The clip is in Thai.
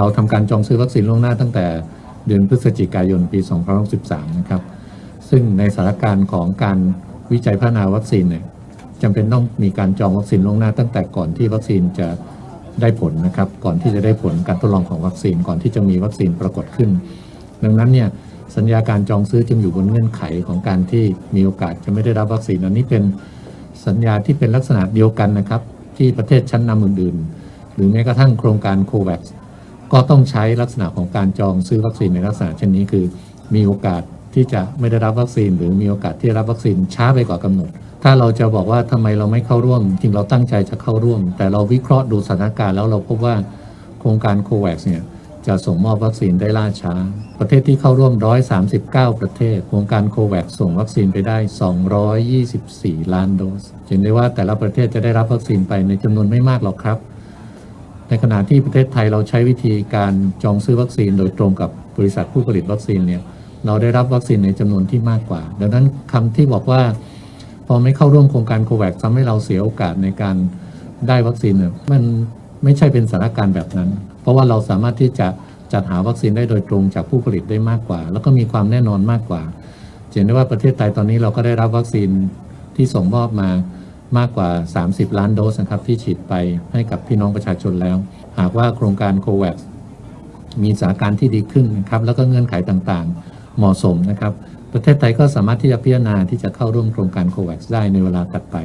เราทำการจองซื้อวัคซีนล่วงหน้าตั้งแต่เดือนพฤศจิกายนปี 2013 นะครับ ซึ่งในสถานการณ์ของการวิจัยพัฒนาวัคซีนเนี่ยจำเป็นต้องมีการจองวัคซีนล่วงหน้าตั้งแต่ก่อนที่วัคซีนจะได้ผลนะครับ ก่อนที่จะได้ผลการทดลองของวัคซีนก่อนที่จะมีวัคซีนปรากฏขึ้น ดังนั้นเนี่ยสัญญาการจองซื้อจึงอยู่บนเงื่อนไขของการที่มีโอกาสจะไม่ได้รับวัคซีนอันนี้เป็นสัญญาที่เป็นลักษณะเดียวกันนะครับ ที่ประเทศชั้นนำอื่นๆ หรือแม้กระทั่งโครงการโควัค ก็ต้องใช้ลักษณะของการจองซื้อวัคซีนในลักษณะเช่นนี้คือ มีโอกาสที่จะไม่ได้รับวัคซีน หรือมีโอกาสที่รับวัคซีนช้าไปกว่ากำหนด ถ้าเราจะบอกว่าทำไมเราไม่เข้าร่วม จริงเราตั้งใจจะเข้าร่วม แต่เราวิเคราะห์ดูสถานการณ์แล้วเราพบว่าโครงการโควัคเนี่ยจะส่งมอบวัคซีนได้ล่าช้า ประเทศที่เข้าร่วม 139 ประเทศ โครงการโควัคส่งวัคซีนไปได้ 224 ล้านโดส เห็นได้ว่าแต่ละประเทศจะได้รับวัคซีนไปในจำนวนไม่มากหรอกครับ ในขณะที่ประเทศไทยเราใช้วิธีการจองซื้อวัคซีนโดยตรงกับบริษัทผู้ผลิตวัคซีนเนี่ยเราได้รับวัคซีนในจำนวนที่มากกว่า ดังนั้นคำที่บอกว่า พอไม่เข้าร่วมโครงการโควัคทำให้เราเสียโอกาสในการได้วัคซีนเนี่ยมันไม่ใช่เป็นสถานการณ์แบบนั้น เพราะว่าเราสามารถที่จะจัดหาวัคซีนได้โดยตรงจากผู้ผลิตได้มากกว่า แล้วก็มีความแน่นอนมากกว่าเห็นได้ว่าประเทศไทยตอนนี้เราก็ได้รับวัคซีนที่ส่งมอบมา มากกว่า 30 ล้านโดสนะครับที่ฉีดไปให้กับพี่น้องประชาชนแล้ว หากว่าโครงการโควัคมีสถานการณ์ที่ดีขึ้นนะครับแล้วก็เงื่อนไขต่างๆ เหมาะสมนะครับ ประเทศไทยก็สามารถที่จะพิจารณาที่จะเข้าร่วมโครงการโควัคได้ในเวลาถัดไป